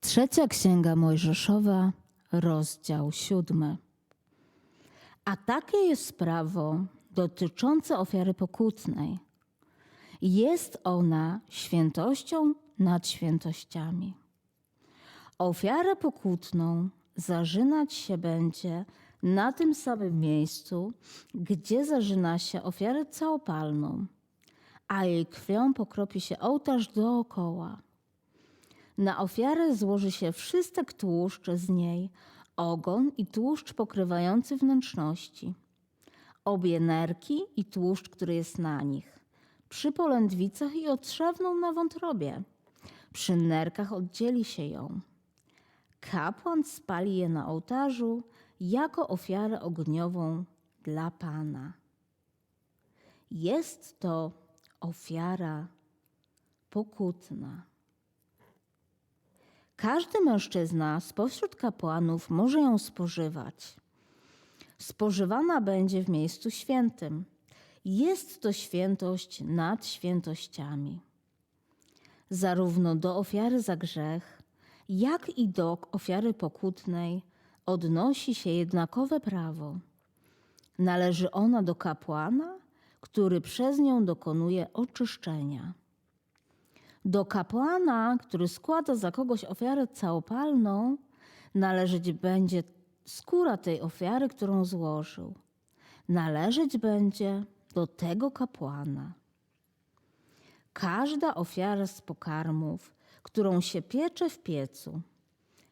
Trzecia Księga Mojżeszowa, rozdział siódmy. A takie jest prawo dotyczące ofiary pokutnej. Jest ona świętością nad świętościami. Ofiarę pokutną zarzynać się będzie na tym samym miejscu, gdzie zarzyna się ofiarę całopalną, a jej krwią pokropi się ołtarz dookoła. Na ofiarę złoży się wszystek tłuszcz z niej, ogon i tłuszcz pokrywający wnętrzności, obie nerki i tłuszcz, który jest na nich, przy polędwicach i otrzewną na wątrobie. Przy nerkach oddzieli się ją. Kapłan spali je na ołtarzu jako ofiarę ogniową dla Pana. Jest to ofiara pokutna. Każdy mężczyzna spośród kapłanów może ją spożywać. Spożywana będzie w miejscu świętym. Jest to świętość nad świętościami. Zarówno do ofiary za grzech, jak i do ofiary pokutnej odnosi się jednakowe prawo. Należy ona do kapłana, który przez nią dokonuje oczyszczenia. Do kapłana, który składa za kogoś ofiarę całopalną, należeć będzie skóra tej ofiary, którą złożył. Należeć będzie do tego kapłana. Każda ofiara z pokarmów, którą się piecze w piecu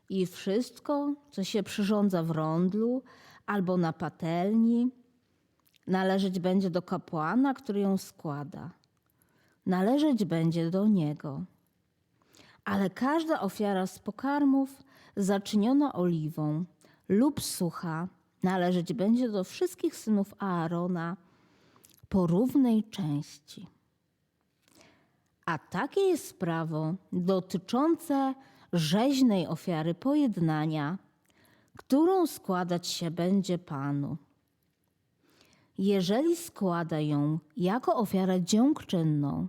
i wszystko, co się przyrządza w rondlu albo na patelni, należeć będzie do kapłana, który ją składa należeć będzie do niego. Ale każda ofiara z pokarmów zaczyniona oliwą lub sucha należeć będzie do wszystkich synów Aarona po równej części. A takie jest prawo dotyczące rzeźnej ofiary pojednania, którą składać się będzie Panu. Jeżeli składa ją jako ofiarę dziękczynną,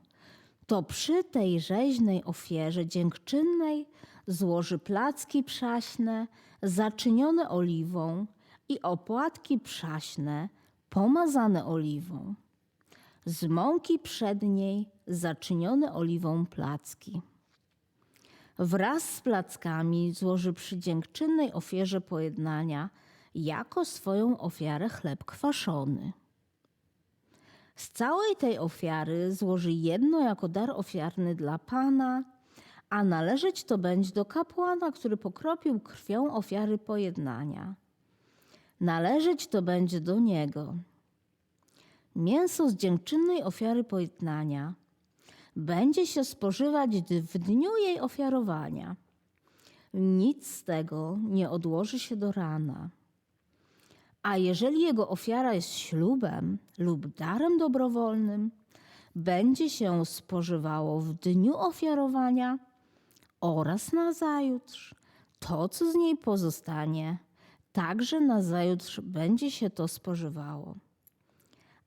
to przy tej rzeźnej ofierze dziękczynnej złoży placki przaśne zaczynione oliwą i opłatki przaśne pomazane oliwą. Z mąki przedniej zaczynione oliwą placki. Wraz z plackami złoży przy dziękczynnej ofierze pojednania jako swoją ofiarę chleb kwaszony. Z całej tej ofiary złoży jedno jako dar ofiarny dla Pana, a należeć to będzie do kapłana, który pokropił krwią ofiary pojednania. Należeć to będzie do niego. Mięso z dziękczynnej ofiary pojednania będzie się spożywać w dniu jej ofiarowania. Nic z tego nie odłoży się do rana. A jeżeli jego ofiara jest ślubem lub darem dobrowolnym, będzie się spożywało w dniu ofiarowania oraz na zajutrz. To, co z niej pozostanie, także na zajutrz będzie się to spożywało.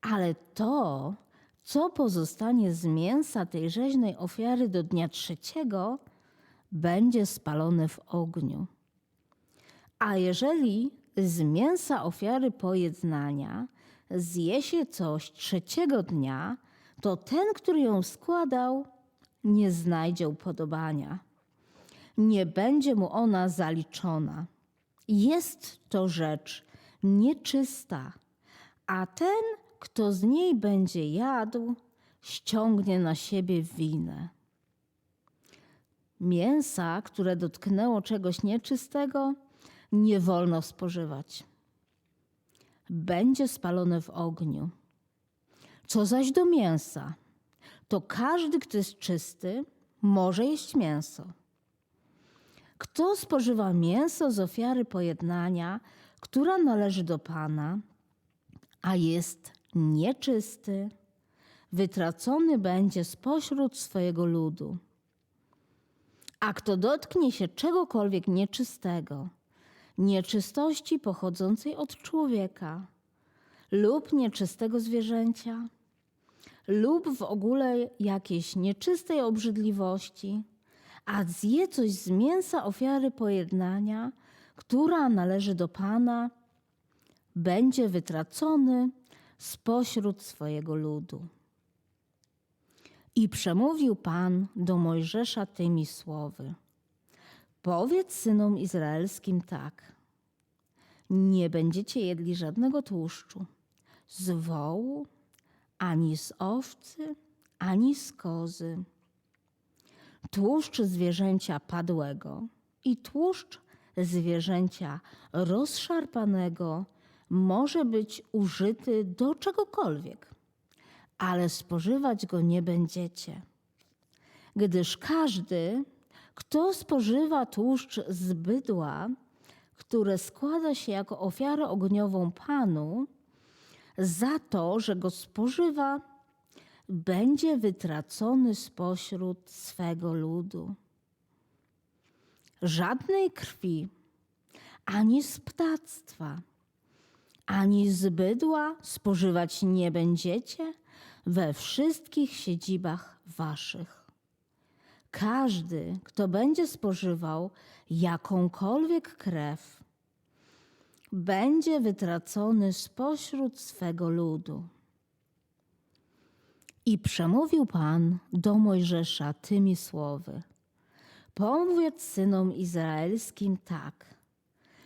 Ale to, co pozostanie z mięsa tej rzeźnej ofiary do dnia trzeciego, będzie spalone w ogniu. A jeżeli z mięsa ofiary pojednania zje się coś trzeciego dnia, to ten, który ją składał, nie znajdzie upodobania. Nie będzie mu ona zaliczona. Jest to rzecz nieczysta, a ten, kto z niej będzie jadł, ściągnie na siebie winę. Mięsa, które dotknęło czegoś nieczystego, nie wolno spożywać. Będzie spalone w ogniu. Co zaś do mięsa, to każdy, kto jest czysty, może jeść mięso. Kto spożywa mięso z ofiary pojednania, która należy do Pana, a jest nieczysty, wytracony będzie spośród swojego ludu. A kto dotknie się czegokolwiek nieczystego, nieczystości pochodzącej od człowieka lub nieczystego zwierzęcia, lub w ogóle jakiejś nieczystej obrzydliwości, a zje coś z mięsa ofiary pojednania, która należy do Pana, będzie wytracony spośród swojego ludu. I przemówił Pan do Mojżesza tymi słowy. Powiedz synom izraelskim tak. Nie będziecie jedli żadnego tłuszczu z wołu, ani z owcy, ani z kozy. Tłuszcz zwierzęcia padłego i tłuszcz zwierzęcia rozszarpanego może być użyty do czegokolwiek, ale spożywać go nie będziecie. Gdyż każdy, kto spożywa tłuszcz z bydła, które składa się jako ofiarę ogniową Panu, za to, że go spożywa, będzie wytracony spośród swego ludu. Żadnej krwi, ani z ptactwa, ani z bydła spożywać nie będziecie we wszystkich siedzibach waszych. Każdy, kto będzie spożywał jakąkolwiek krew, będzie wytracony spośród swego ludu. I przemówił Pan do Mojżesza tymi słowy: Powiedz synom izraelskim tak.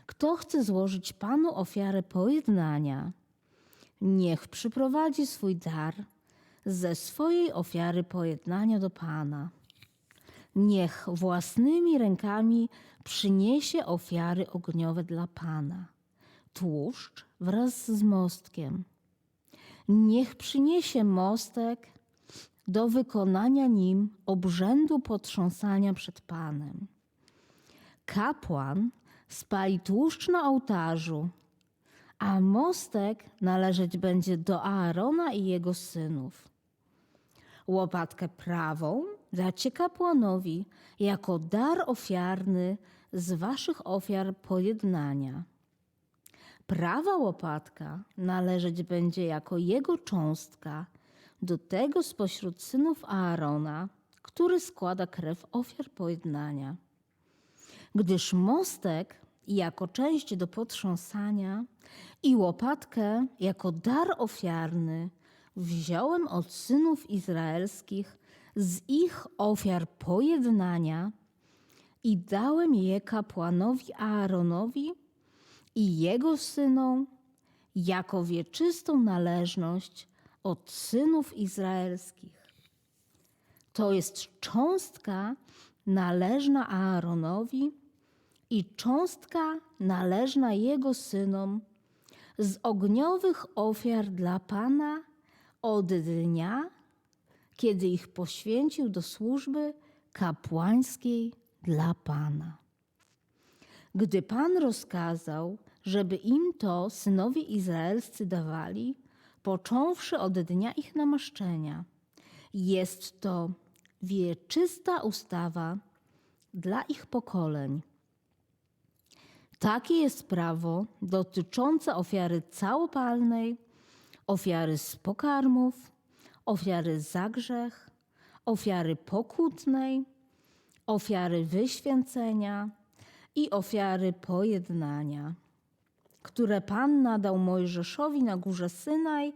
Kto chce złożyć Panu ofiarę pojednania, niech przyprowadzi swój dar ze swojej ofiary pojednania do Pana. Niech własnymi rękami przyniesie ofiary ogniowe dla Pana, tłuszcz wraz z mostkiem. Niech przyniesie mostek do wykonania nim obrzędu potrząsania przed Panem. Kapłan spali tłuszcz na ołtarzu, a mostek należeć będzie do Aarona i jego synów. Łopatkę prawą dacie kapłanowi jako dar ofiarny z waszych ofiar pojednania. Prawa łopatka należeć będzie jako jego cząstka do tego spośród synów Aarona, który składa krew ofiar pojednania. Gdyż mostek jako część do potrząsania i łopatkę jako dar ofiarny wziąłem od synów izraelskich z ich ofiar pojednania i dałem je kapłanowi Aaronowi i jego synom jako wieczystą należność od synów izraelskich. To jest cząstka należna Aaronowi i cząstka należna jego synom z ogniowych ofiar dla Pana od dnia, kiedy ich poświęcił do służby kapłańskiej dla Pana. Gdy Pan rozkazał, żeby im to synowie izraelscy dawali, począwszy od dnia ich namaszczenia, jest to wieczysta ustawa dla ich pokoleń. Takie jest prawo dotyczące ofiary całopalnej, ofiary z pokarmów, ofiary za grzech, ofiary pokutnej, ofiary wyświęcenia i ofiary pojednania, które Pan nadał Mojżeszowi na górze Synaj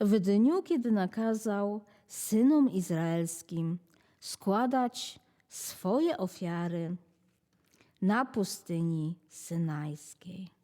w dniu, kiedy nakazał synom izraelskim składać swoje ofiary na pustyni synajskiej.